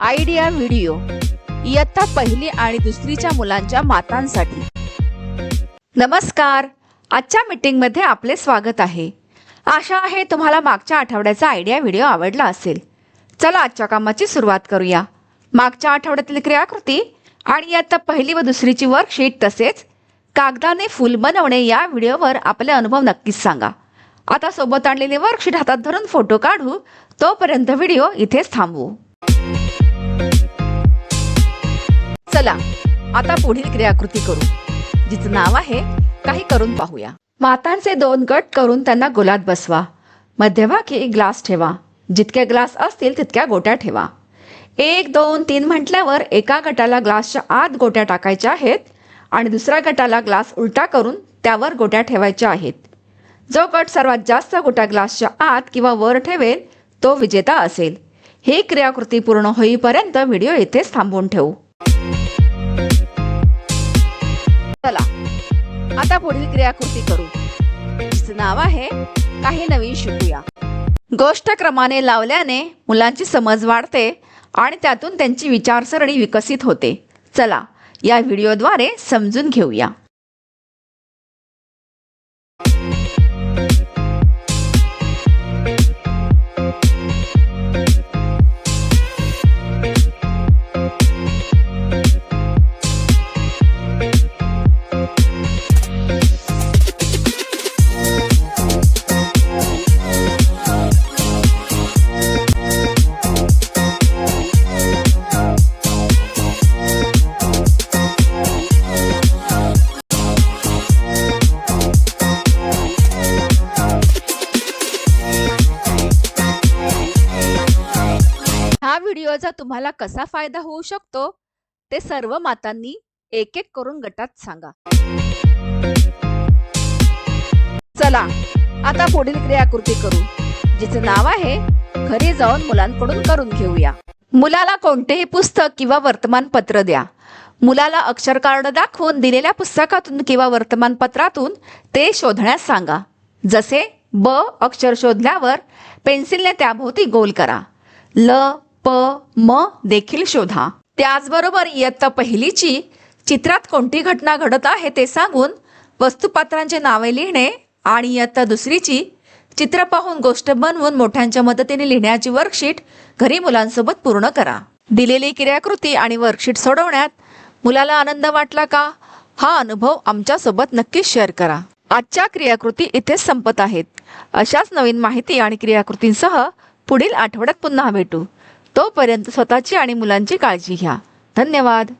Idea video. इयत्ता पहिली आणि दुसरीच्या मुलांच्या मातांसाठी. नमस्कार. आजच्या मीटिंगमध्ये आपले स्वागत आहे. आशा आहे तुम्हाला मागच्या आठवड्याचा आयडिया व्हिडिओ आवडला असेल. चला आजच्या कामाची सुरुवात करूया. मागच्या आठवड्यातील क्रियाकृती आणि इयत्ता पहिली व दुसरीची वर्कशीट तसेच कागदाने फूल बनवणे या व्हिडिओवर आपले अनुभव नक्कीच सांगा. आता सोबत आणलेली वर्कशीट हातात धरून फोटो काढू तोपर्यंत व्हिडिओ इथेच थांबवू. चला आता पुढील क्रियाकृती करू जिचं नाव आहे काही करून पाहूया. मातांचे दोन गट करून त्यांना गोलात बसवा. मध्यभागी ग्लास ठेवा. जितके ग्लास असतील तितक्या गोट्या ठेवा. एक दोन तीन म्हटल्यावर एका गटाला ग्लासच्या आत गोट्या टाकायच्या आहेत आणि दुसऱ्या गटाला ग्लास उलटा करून त्यावर गोट्या ठेवायच्या आहेत. जो गट सर्वात जास्त गोट्या ग्लासच्या आत किंवा वर ठेवेल तो विजेता असेल. ही क्रियाकृती पूर्ण होईपर्यंत व्हिडिओ येथेच थांबवून ठेवू. आता पुढील क्रियाकृती करू. नाव आहे काही नवीन शिकूया गोष्ट क्रमाने लावल्याने मुलांची समज वाढते आणि त्यातून त्यांची विचारसरणी विकसित होते. चला या व्हिडिओद्वारे समजून घेऊया. व्हिडिओचा तुम्हाला कसा फायदा होऊ शकतो ते सर्व मातांनी एक एक करून गटात सांगा. चला आता पुढील क्रियाकृती करू जिचं नाव आहे घरी जाऊन मुलांकडून करून घेऊया. मुलाला कोणतेही पुस्तक किंवा वर्तमानपत्र द्या. मुलाला अक्षर कार्ड दाखवून दिलेल्या पुस्तकातून किंवा वर्तमानपत्रातून ते शोधण्यास सांगा. जसे ब अक्षर शोधल्यावर पेन्सिलने त्याभोवती गोल करा. ल प म देखील शोधा. त्याचबरोबर इयत्ता पहिलीची चित्रात कोणती घटना घडत आहे ते सांगून वस्तुपात्रांचे नावे लिहिणे आणि इयत्ता दुसरीची चित्र पाहून गोष्ट बनवून मोठ्यांच्या मदतीने लिहिण्याची वर्कशीट घरी मुलांसोबत पूर्ण करा. दिलेली क्रियाकृती आणि वर्कशीट सोडवण्यात मुलाला आनंद वाटला का? हा अनुभव आमच्यासोबत नक्कीच शेअर करा. आजच्या क्रियाकृती इथेच संपत आहेत. अशाच नवीन माहिती आणि क्रियाकृतींसह पुढील आठवड्यात पुन्हा भेटू. तोपर्यंत स्वतःची आणि मुलांची काळजी घ्या. धन्यवाद.